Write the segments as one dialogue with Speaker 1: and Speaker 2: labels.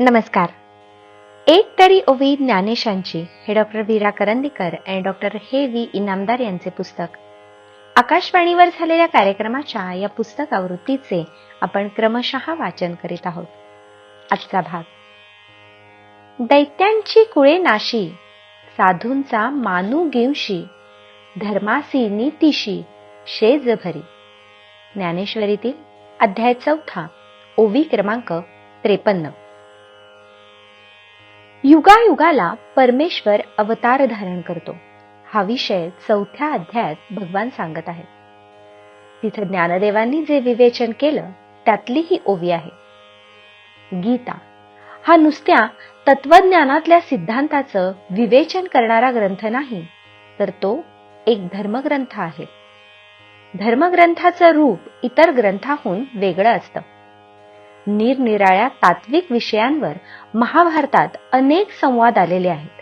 Speaker 1: नमस्कार. एक तरी ओवी ज्ञानेशांची हे डॉक्टर वीरा करंदीकर आणि डॉक्टर हे व्ही इनामदार यांचे पुस्तक. आकाशवाणीवर झालेल्या कार्यक्रमाच्या या पुस्तक आवृत्तीचे आपण क्रमशः वाचन करीत आहोत. आजचा भाग. दैत्यांची कुळे नाशी साधूंचा मानू गिवशी धर्मासी नीतिशी शेज भरी. ज्ञानेश्वरीतील अध्याय चौथा ओवी क्रमांक त्रेपन्न. युगायुगाला परमेश्वर अवतार धारण करतो. हा विषय चौथ्या अध्यायात भगवान सांगत आहेत. तिथं ज्ञानदेवांनी जे विवेचन केलं त्यातली ही ओवी आहे. गीता. हा नुसत्या तत्वज्ञानातल्या सिद्धांताचं विवेचन करणारा ग्रंथ नाही तर तो एक धर्मग्रंथ आहे. धर्मग्रंथाचं रूप इतर ग्रंथाहून वेगळं असतं. निरनिराळ्या तात्विक विषयांवर महाभारतात अनेक संवाद आलेले आहेत.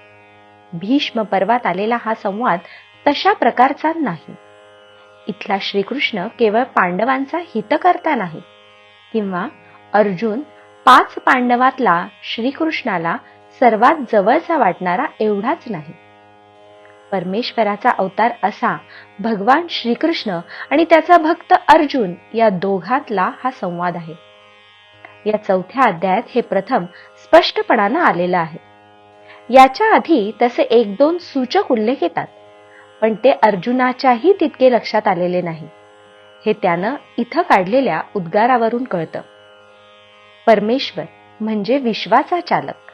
Speaker 1: भीष्म पर्वात आलेला हा संवाद तशा प्रकारचा नाही. इथला श्रीकृष्ण केवळ पांडवांचा हितकर्ता नाही किंवा अर्जुन पाच पांडवातला श्रीकृष्णाला सर्वात जवळचा वाटणारा एवढाच नाही. परमेश्वराचा अवतार असा भगवान श्रीकृष्ण आणि त्याचा भक्त अर्जुन या दोघातला हा संवाद आहे. या चौथ्या अध्यायात हे प्रथम स्पष्टपणानं आलेलं आहे. याच्या आधी तसे एक दोन सूचक उल्लेख येतात पण ते अर्जुनाच्याही तितके लक्षात आलेले नाही. हे त्यानं इथं काढलेल्या उद्गारावरून कळतं. परमेश्वर म्हणजे विश्वाचा चालक.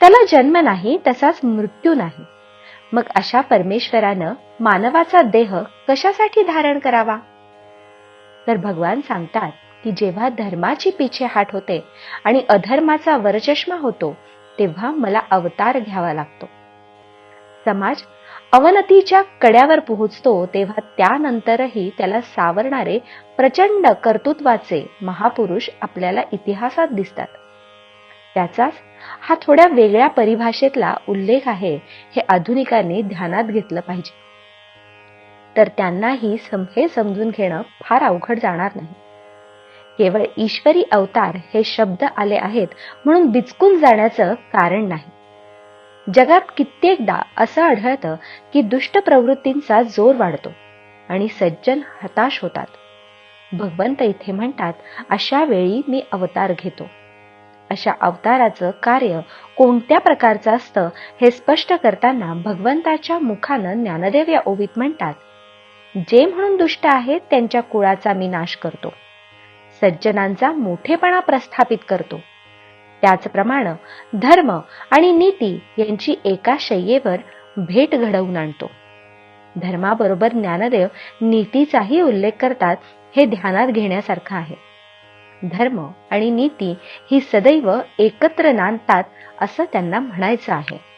Speaker 1: त्याला जन्म नाही तसाच मृत्यू नाही. मग अशा परमेश्वरानं मानवाचा देह कशासाठी धारण करावा? तर भगवान सांगतात की जेव्हा धर्माची पिछेहाट होते आणि अधर्माचा वरचष्मा होतो तेव्हा मला अवतार घ्यावा लागतो. समाज अवनतीच्या कड्यावर पोहोचतो तेव्हा त्यानंतरही त्याला सावरणारे प्रचंड कर्तृत्वाचे महापुरुष आपल्याला इतिहासात दिसतात. त्याचाच हा थोड्या वेगळ्या परिभाषेतला उल्लेख आहे हे आधुनिकांनी ध्यानात घेतलं पाहिजे. तर त्यांनाही हे समजून घेणं फार अवघड जाणार नाही. केवळ ईश्वरी अवतार हे शब्द आले आहेत म्हणून बिचकून जाण्याचं कारण नाही. जगात कित्येकदा असं आढळतं की दुष्ट प्रवृत्तींचा जोर वाढतो आणि सज्जन हताश होतात. भगवंत इथे म्हणतात अशा वेळी मी अवतार घेतो. अशा अवताराचं कार्य कोणत्या प्रकारचं असतं हे स्पष्ट करताना भगवंताच्या मुखानं ज्ञानदेव या ओवीत म्हणतात जे म्हणून दुष्ट आहेत त्यांच्या कुळाचा मी नाश करतो. सज्जनांचा मोठेपणा प्रस्थापित करतो. त्याचप्रमाणे धर्म आणि नीती यांची एका शय्येवर भेट घडवून आणतो. धर्माबरोबर ज्ञानदेव नीतीचाही उल्लेख करतात हे ध्यानात घेण्यासारखं आहे. धर्म आणि नीती ही सदैव एकत्र नांदतात असं त्यांना म्हणायचं आहे.